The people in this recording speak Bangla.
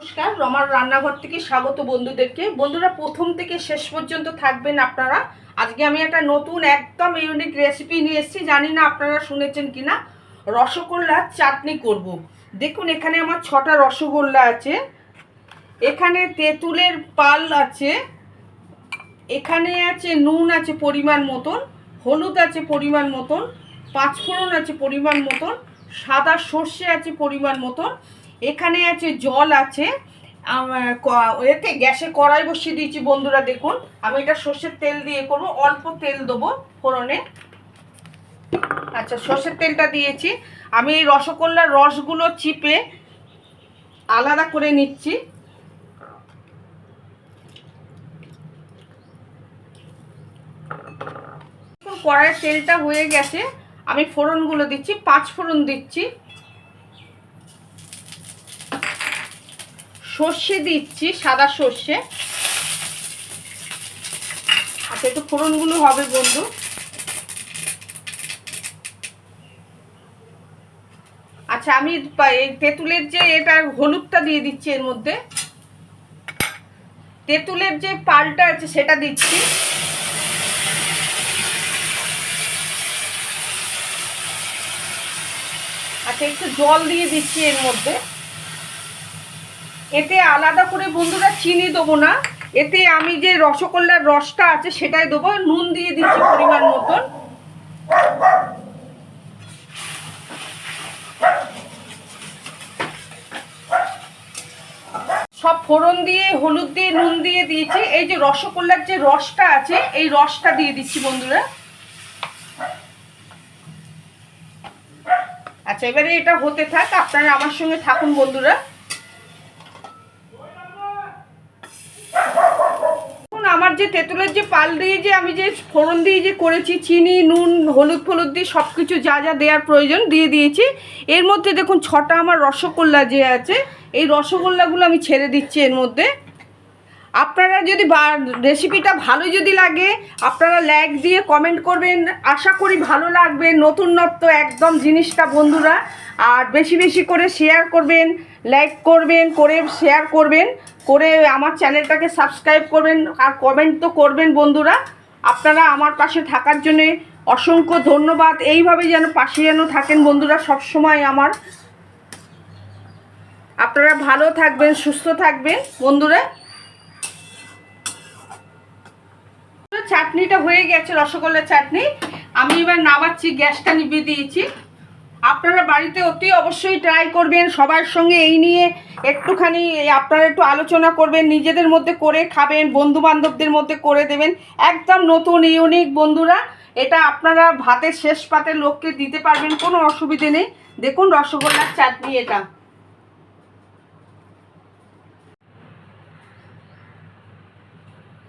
নমস্কার, রমার রান্নাঘর থেকে স্বাগত বন্ধুদেরকে। বন্ধুরা, প্রথম থেকে শেষ পর্যন্ত থাকবেন আপনারা। আজকে আমি একটা নতুন, একদম ইউনিক রেসিপি নিয়ে এসেছি। জানি না আপনারা শুনেছেন কিনা। রসগোল্লার চাটনি করব। দেখুন, এখানে আমার ছটা রসগোল্লা আছে। এখানে তেঁতুলের পাল আছে। এখানে আছে নুন আছে পরিমাণ মতন, হলুদ আছে পরিমাণ মতন, পাঁচফোড়ন আছে পরিমাণ মতন, সাদা সর্ষে আছে পরিমাণ মতন এখানে আছে, জল আছে। এতে গ্যাসে কড়াই বসিয়ে দিয়েছি, বন্ধুরা দেখুন। আমি এটা সর্ষের তেল দিয়ে করব, অল্প তেল দেবো ফোড়নে। আচ্ছা সর্ষের তেলটা দিয়েছি। আমি এই রসগোল্লার রসগুলো চিপে আলাদা করে নিচ্ছি। কড়াইয়ের তেলটা হয়ে গেছে, আমি ফোড়নগুলো দিচ্ছি, পাঁচ ফোড়ন দিচ্ছি। সর্ষে দিচ্ছি, সাদা সর্ষে। আচ্ছা একটু ফোড়নগুলো হবে বন্ধু। আচ্ছা আমি এই তেঁতুলের যে এটা হলুদটা দিয়ে দিচ্ছি এর মধ্যে। তেঁতুলের যে পালটা আছে, সেটা দিচ্ছি। আচ্ছা একটু জল দিয়ে দিচ্ছি এর মধ্যে। এতে আলাদা করে বন্ধুরা চিনি দেবো না। এতে আমি যে রসগোল্লার রসটা আছে সেটাই দেবো, নুন দিয়ে দিচ্ছি পরিমাণ মতন। সব ফোড়ন দিয়ে, হলুদ দিয়ে, নুন দিয়ে দিয়েছি। এই যে রসগোল্লার যে রসটা আছে, এই রসটা দিয়ে দিচ্ছি বন্ধুরা। আচ্ছা এবারে এটা হতে থাক। আপনারা আমার সঙ্গে থাকুন বন্ধুরা এখন আমার যে তেঁতুলের যে পাল দিয়ে যে আমি যে ফোড়ন দিয়ে যে করেছি, চিনি, নুন, হলুদ ফলুদ দিয়ে সব কিছু যা যা দেওয়ার প্রয়োজন দিয়ে দিয়েছি। এর মধ্যে দেখুন ছটা আমার রসগোল্লা যে আছে, এই রসগোল্লাগুলো আমি ছেড়ে দিচ্ছি এর মধ্যে। আপনারা যদি রেসিপিটা ভালো যদি লাগে, আপনারা লাইক দিয়ে কমেন্ট করবেন। আশা করি ভালো লাগবে নতুনত্ব একদম জিনিসটা বন্ধুরা। আর বেশি বেশি করে শেয়ার করবেন লাইক করবেন, করে শেয়ার করবেন, করে আমার চ্যানেলটাকে সাবস্ক্রাইব করবেন, আর কমেন্ট তো করবেন বন্ধুরা। আপনারা আমার পাশে থাকার জন্যে অসংখ্য ধন্যবাদ। এইভাবে যেন পাশে যেন থাকেন বন্ধুরা সব সময় আমার। আপনারা ভালো থাকবেন, সুস্থ থাকবেন বন্ধুরা। চাটনিটা হয়ে গেছে, রসগোল্লার চাটনি। আমি এবার নামাচ্ছি, গ্যাসটা নিভিয়ে দিয়েছি। আপনারা বাড়িতে অতি অবশ্যই ট্রাই করবেন, সবার সঙ্গে এই নিয়ে একটুখানি আপনারা একটু আলোচনা করবেন, নিজেদের মধ্যে করে খাবেন বন্ধু বান্ধবদের মধ্যে করে দেবেন। একদম নতুন ইউনিক বন্ধুরা, এটা আপনারা ভাতের শেষ পাতের লোককে দিতে পারবেন, কোনো অসুবিধে নেই। দেখুন রসগোল্লার চাটনি এটা।